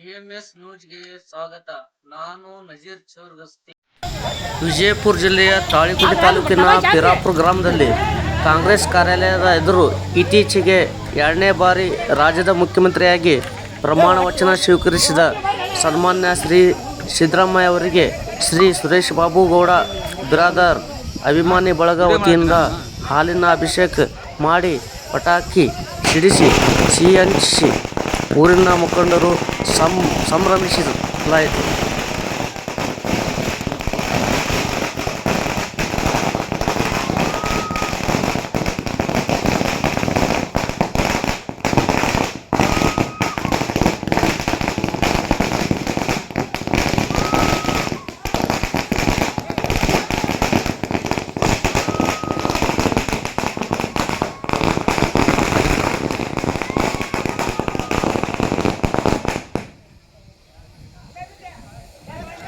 TMS ನ್ಯೂಸ್ಗೆ ಸ್ವಾಗತ. ನಾನು ನಜೀರ್ ಚೌರ್ಗಸ್ತಿ. ವಿಜಯಪುರ ಜಿಲ್ಲೆಯ ತಾಳಿಕೋಟೆ ತಾಲೂಕಿನ ಪಿರಾಪುರ ಗ್ರಾಮದಲ್ಲಿ ಕಾಂಗ್ರೆಸ್ ಕಾರ್ಯಾಲಯದ ಎದುರು ಇತ್ತೀಚೆಗೆ ಎರಡನೇ ಬಾರಿ ರಾಜ್ಯದ ಮುಖ್ಯಮಂತ್ರಿಯಾಗಿ ಪ್ರಮಾಣ ವಚನ ಸ್ವೀಕರಿಸಿದ ಸನ್ಮಾನ್ಯ ಶ್ರೀ ಸಿದ್ದರಾಮಯ್ಯ ಅವರಿಗೆ ಶ್ರೀ ಸುರೇಶ್ ಬಾಬು ಗೌಡ, ಬಿರಾದರ್, ಅಭಿಮಾನಿ ಬಳಗ ವತಿಯಿಂದ ಹಾಲಿನ ಅಭಿಷೇಕ ಮಾಡಿ ಪಟಾಕಿ ಸಿಡಿಸಿ, ಸಿಹಿ ಹಂಚಿಸಿ ಊರಿನ ಮುಖಂಡರು ಸಂ ಸಂಭ್ರಮಿಸಲಾಯಿತು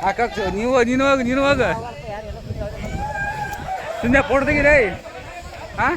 ಅಕ್ಕ ನೀವು ನೀನು ಹೋಗ ನೀನು ಹೋಗ. ಸುಮ್ಮನೆ ಫೋಟೋ ತೆಗೀರಿ. ಹಾಂ